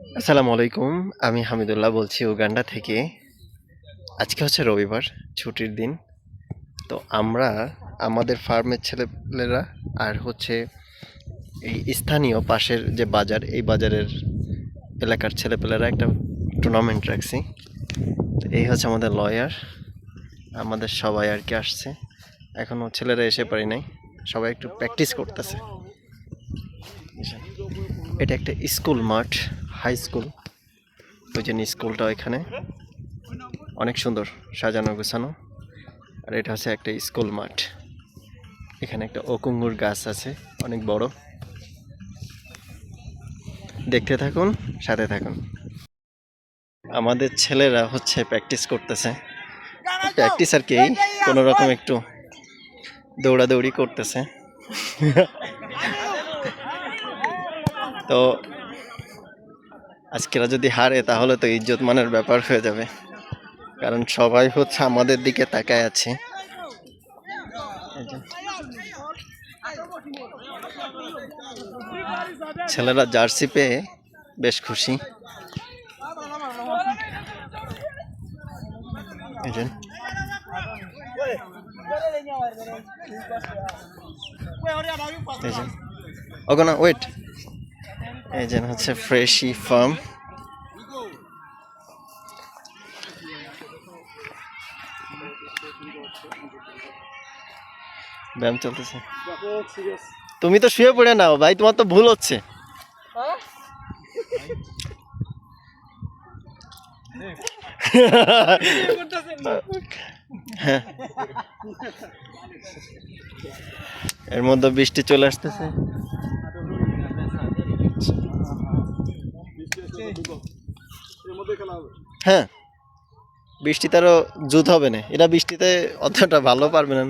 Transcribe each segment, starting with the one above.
আসসালামু আলাইকুম, আমি হামিদুল্লাহ বলছি উগান্ডা থেকে। আজকে হচ্ছে রবিবার, ছুটির দিন। তো আমরা, আমাদের ফার্মের ছেলেপেলেরা আর হচ্ছে এই স্থানীয় পাশের যে বাজার, এই বাজারের এলাকার ছেলেপেলেরা একটা টুর্নামেন্ট রাখছি। তো এই হচ্ছে আমাদের লয়ার আমাদের সবাই আর কি আসছে। এখনও ছেলেরা এসে পারি নাই, সবাই একটু প্র্যাকটিস করতেছে। এটা একটা স্কুল মাঠ। High school. ওই জন্য স্কুলটা এখানে অনেক সুন্দর সাজানো গোছানো। আর এটা হচ্ছে একটা স্কুল মাঠ। এখানে একটা অকুঙ্গুর গাছ আছে, অনেক বড়। দেখতে থাকুন, সাথে থাকুন। আমাদের ছেলেরা হচ্ছে প্র্যাকটিস করতেছে। প্র্যাকটিস আর কি কোনো রকম একটু দৌড়াদৌড়ি করতেছে। তো আজকেরা যদি হারে, তাহলে তো ইজ্জত মানের ব্যাপার হয়ে যাবে। কারণ সবাই হচ্ছে আমাদের দিকে তাকায় আছে। ছেলেরা জার্সি পেয়ে বেশ খুশি। ওগো না ওয়েট এই যে হচ্ছে ফ্রেশি ফার্ম। ব্যায়াম চলতেছে। তুমি তো শুয়ে পড়ে নাও, ভাই, তোমার তো ভুল হচ্ছে। হ্যাঁ। এর মধ্যে বৃষ্টি চলে আসতেছে। হ্যাঁ। বৃষ্টিতে আরও জুত হবে না। এরা বৃষ্টিতে অতটা ভালো পারবে না।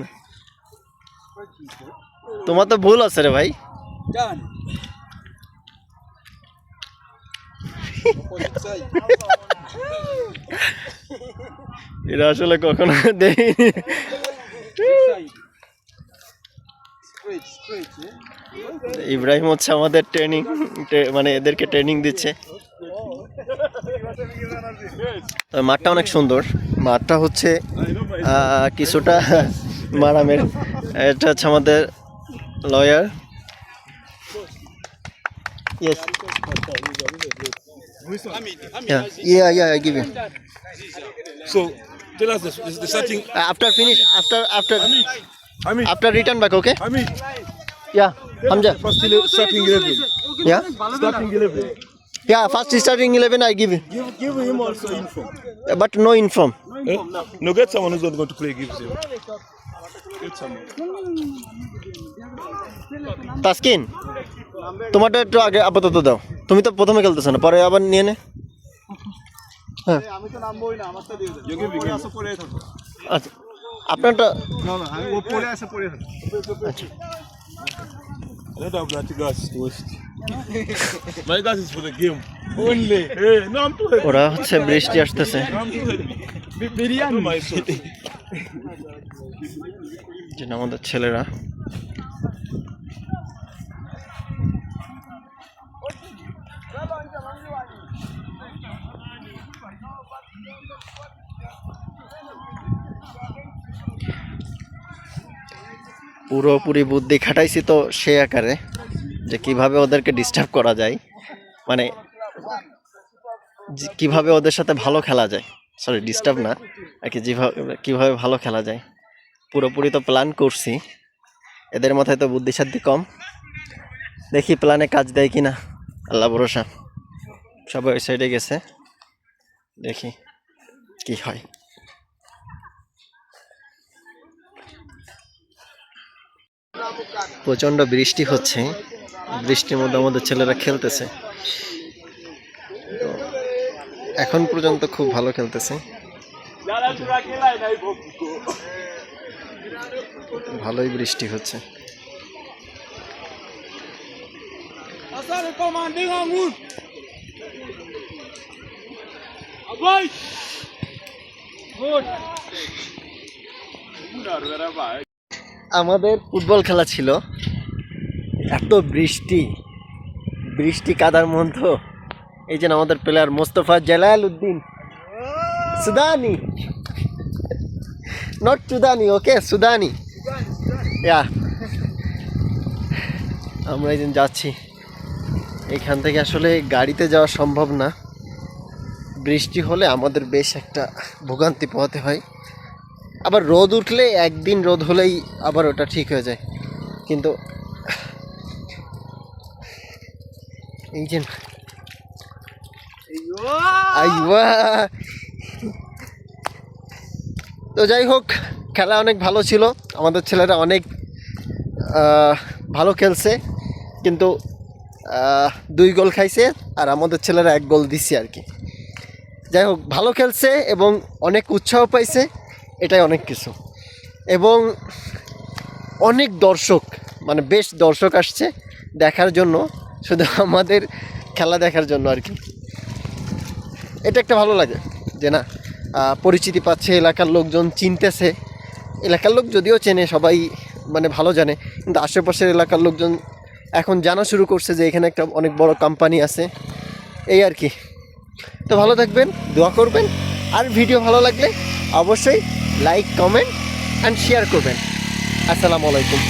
তোমার তো ভুল আছে রে ভাই। এরা আসলে কখনো দেখিনি। ইব্রাহিম হচ্ছে আমাদের ট্রেনিং মানে এদেরকে ট্রেনিং দিচ্ছে। মাঠটা অনেক সুন্দর। মাঠটা হচ্ছে কিছুটা মারামের। এটা হচ্ছে আমাদের lawyer after after return back, okay? Hamid, Yeah, Hamza. first starting eleven. Yeah, Starting eleven. yeah. First starting eleven, I give you, Give give him also info. Uh, but no inform. Eh? No, get someone who's not going to play. Gives him. Get someone. Taskin তোমারটা একটু আগে আপাতত দাও তুমি তো প্রথমে খেলতেছো না পরে আবার নিয়ে নে হ্যাঁ আমি তো নামবই না You give him. আচ্ছা আপনারটা আচ্ছা I don't have that gas toast. My gas is for the game. Only. Hey, no, I'm too heavy. ওরা হচ্ছে বৃষ্টি আসতেছে soul. যেন আমাদের ছেলেরা পুরোপুরি বুদ্ধি খাটাইছি তো সে আকারে যে কীভাবে ওদেরকে ডিস্টার্ব করা যায়। মানে কীভাবে ওদের সাথে ভালো খেলা যায়। সরি ডিস্টার্ব না, আর কি কীভাবে ভালো খেলা যায়। পুরোপুরি তো প্ল্যান করছি। এদের মাথায় তো বুদ্ধিসাধ্য কম। দেখি প্ল্যানে কাজ দেয় কিনা। আল্লাহ ভরসা। সবাই ওই সাইডে গেছে। দেখি কি হয়। প্রচণ্ড বৃষ্টি হচ্ছে। বৃষ্টির মধ্যে আমাদের ছেলেরা খেলতেছে। এখন পর্যন্ত খুব ভালো খেলতেছে। ভালোই বৃষ্টি হচ্ছে। আমাদের ফুটবল খেলা ছিল। এত বৃষ্টি বৃষ্টি কাদার মধ্যে এই যে আমাদের প্লেয়ার মোস্তফা জালাল উদ্দিন সুদানি। নট সুদানি ওকে সুদানি। ইয়া। আমরা এই যাচ্ছি। এখান থেকে আসলে গাড়িতে যাওয়া সম্ভব না। বৃষ্টি হলে আমাদের বেশ একটা ভোগান্তি পোহাতে হয়। আবার রোদ উঠলে একদিন রোদ হলেই আবার ওটা ঠিক হয়ে যায়। কিন্তু এই যে তো যাই হোক খেলা অনেক ভালো ছিল। আমাদের ছেলেরা অনেক ভালো খেলছে। কিন্তু দুই গোল খাইছে আর আমাদের ছেলেরা এক গোল দিছে আর কি। যাই হোক ভালো খেলছে এবং অনেক উৎসাহ পাইছে। এটাই অনেক কিছু। এবং অনেক দর্শক মানে বেশ দর্শক আসছে দেখার জন্য। শুধু আমাদের খেলা দেখার জন্য আর কি। এটা একটা ভালো লাগে যে না পরিচিতি পাচ্ছে, এলাকার লোকজন চিনতেছে। এলাকার লোক যদিও চেনে, সবাই মানে ভালো জানে। কিন্তু আশেপাশের এলাকার লোকজন এখন জানা শুরু করছে যে এখানে একটা অনেক বড় কোম্পানি আছে। এই আর কি। তো ভালো থাকবেন, দোয়া করবেন। আর ভিডিও ভালো লাগলে অবশ্যই লাইক কমেন্ট অ্যান্ড শেয়ার করবেন। আসসালামু আলাইকুম।